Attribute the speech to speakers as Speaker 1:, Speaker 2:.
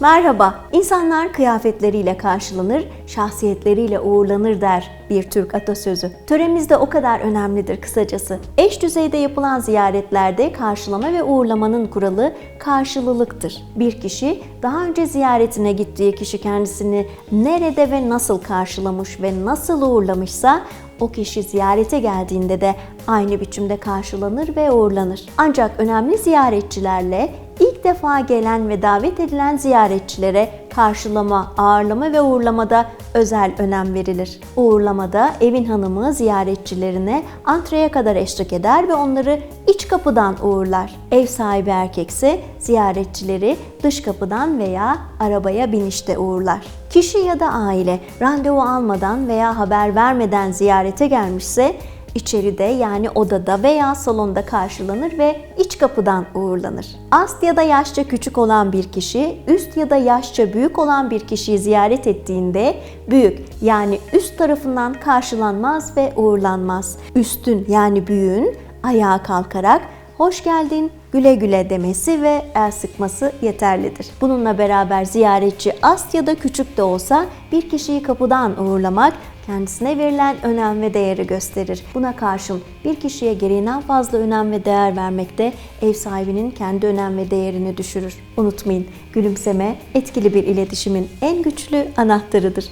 Speaker 1: Merhaba, insanlar kıyafetleriyle karşılanır, şahsiyetleriyle uğurlanır der bir Türk atasözü. Töremizde o kadar önemlidir kısacası. Eş düzeyde yapılan ziyaretlerde karşılama ve uğurlamanın kuralı karşılılıktır. Bir kişi daha önce ziyaretine gittiği kişi kendisini nerede ve nasıl karşılamış ve nasıl uğurlamışsa o kişi ziyarete geldiğinde de aynı biçimde karşılanır ve uğurlanır. Ancak önemli ziyaretçilerle ilk defa gelen ve davet edilen ziyaretçilere karşılama, ağırlama ve uğurlamada özel önem verilir. Uğurlamada evin hanımı ziyaretçilerine antreye kadar eşlik eder ve onları iç kapıdan uğurlar. Ev sahibi erkekse ziyaretçileri dış kapıdan veya arabaya binişte uğurlar. Kişi ya da aile randevu almadan veya haber vermeden ziyarete gelmişse içeride yani odada veya salonda karşılanır ve iç kapıdan uğurlanır. Ast ya da yaşça küçük olan bir kişi, üst ya da yaşça büyük olan bir kişiyi ziyaret ettiğinde büyük yani üst tarafından karşılanmaz ve uğurlanmaz. Üstün yani büyüğün ayağa kalkarak hoş geldin, güle güle demesi ve el sıkması yeterlidir. Bununla beraber ziyaretçi ast ya da küçük de olsa bir kişiyi kapıdan uğurlamak kendisine verilen önem ve değeri gösterir. Buna karşın bir kişiye gereğinden fazla önem ve değer vermek de ev sahibinin kendi önem ve değerini düşürür. Unutmayın, gülümseme etkili bir iletişimin en güçlü anahtarıdır.